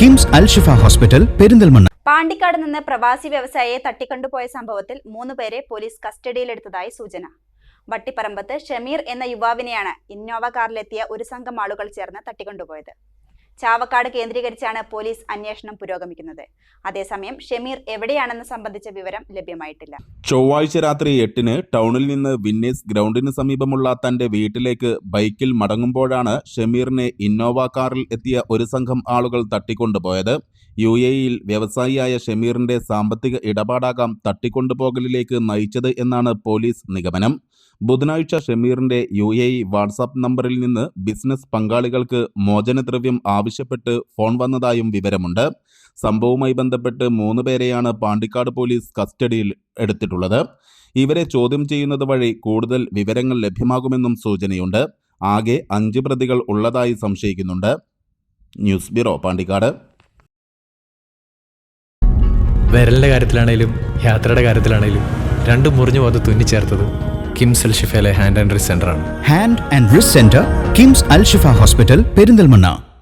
KIMS Al Shifa hospital Perinthalmanna. Pandikkad നിന്ന് പ്രവാസി വ്യവസായിയെ തട്ടിക്കൊണ്ടുപോയ സംഭവത്തിൽ മൂന്ന് പേരെ പോലീസ് കസ്റ്റഡിയിലെടുത്തതായി സൂചന. വട്ടിപ്പറമ്പത്ത് ഷമീർ എന്ന യുവാവിനെയാണ് ഇന്നോവ കാറിലെത്തിയ ഒരു സംഘം ആളുകൾ ചേർന്ന് തട്ടിക്കൊണ്ടുപോയത്. ചാവക്കാട് കേന്ദ്രീകരിച്ചാണ് പോലീസ് അന്വേഷണം പുരോഗമിക്കുന്നത്. അതേസമയം ഷമീർ എവിടെയാണെന്ന് സംബന്ധിച്ച വിവരം ലഭ്യമായിട്ടില്ല. ചൊവ്വാഴ്ച രാത്രി എട്ടിന് ടൗണിൽ നിന്ന് വിന്നേഴ്സ് ഗ്രൗണ്ടിന് സമീപമുള്ള തന്റെ വീട്ടിലേക്ക് ബൈക്കിൽ മടങ്ങുമ്പോഴാണ് ഷമീറിനെ ഇന്നോവ കാറിൽ എത്തിയ ഒരു സംഘം ആളുകൾ തട്ടിക്കൊണ്ടുപോയത്. യു എയിൽ വ്യവസായിയായ ഷമീറിന്റെ സാമ്പത്തിക ഇടപാടാകാം തട്ടിക്കൊണ്ടുപോകലിലേക്ക് നയിച്ചത് എന്നാണ് പോലീസ് നിഗമനം. ബുധനാഴ്ച ഷമീറിന്റെ യു എ വാട്സാപ്പ് നമ്പറിൽ നിന്ന് ബിസിനസ് പങ്കാളികൾക്ക് മോചനദ്രവ്യം ആവശ്യപ്പെട്ട് ഫോൺ വന്നതായും വിവരമുണ്ട്. സംഭവവുമായി ബന്ധപ്പെട്ട് മൂന്ന് പേരെയാണ് പാണ്ടിക്കാട് പോലീസ് കസ്റ്റഡിയിൽ എടുത്തിട്ടുള്ളത്. ഇവരെ ചോദ്യം ചെയ്യുന്നത് വഴി കൂടുതൽ വിവരങ്ങൾ ലഭ്യമാകുമെന്നും സൂചനയുണ്ട്. ആകെ അഞ്ച് പ്രതികൾ ഉള്ളതായി സംശയിക്കുന്നുണ്ട്. News bureau Pandikkad. വിരലിന്റെ കാര്യത്തിലാണേലും യാത്രയുടെ കാര്യത്തിലാണേലും രണ്ടും മുറിഞ്ഞു പോകാതെ തുന്നിച്ചേർത്തത് കിംസ് അൽ ഷിഫയിലെ hand and wrist സെന്ററാണ് hand and wrist centre KIMS Al Shifa hospital Perinthalmanna.